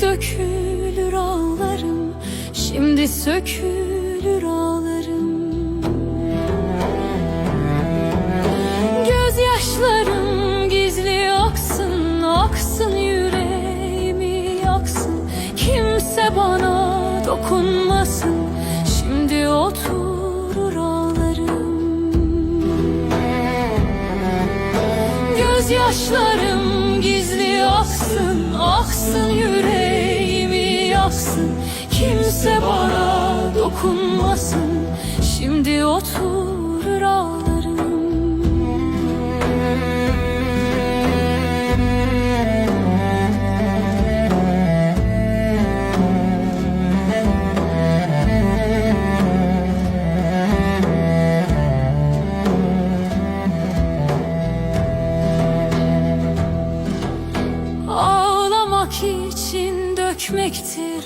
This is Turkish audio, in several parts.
Dökülür ağlarım Şimdi sökülür ağlarım. Gözyaşlarım gizli aksın Aksın yüreğimi yaksın. Kimse bana dokunmasın Şimdi oturur ağlarım. Gözyaşlarım gizli aksın Aksın yüreğimi yaksın. Kimse bana dokunmasın. Şimdi oturur ağlarım için dökmektir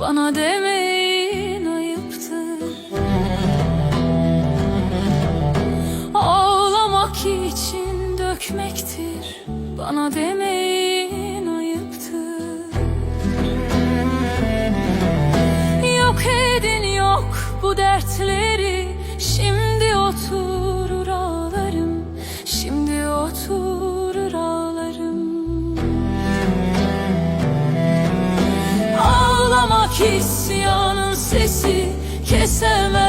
Bana demeyin ayıptır. Ağlamak için dökmektir. Bana demeyin ayıptır. Yok edin yok bu dertleri. Şimdi isyanın sesi Kesemezler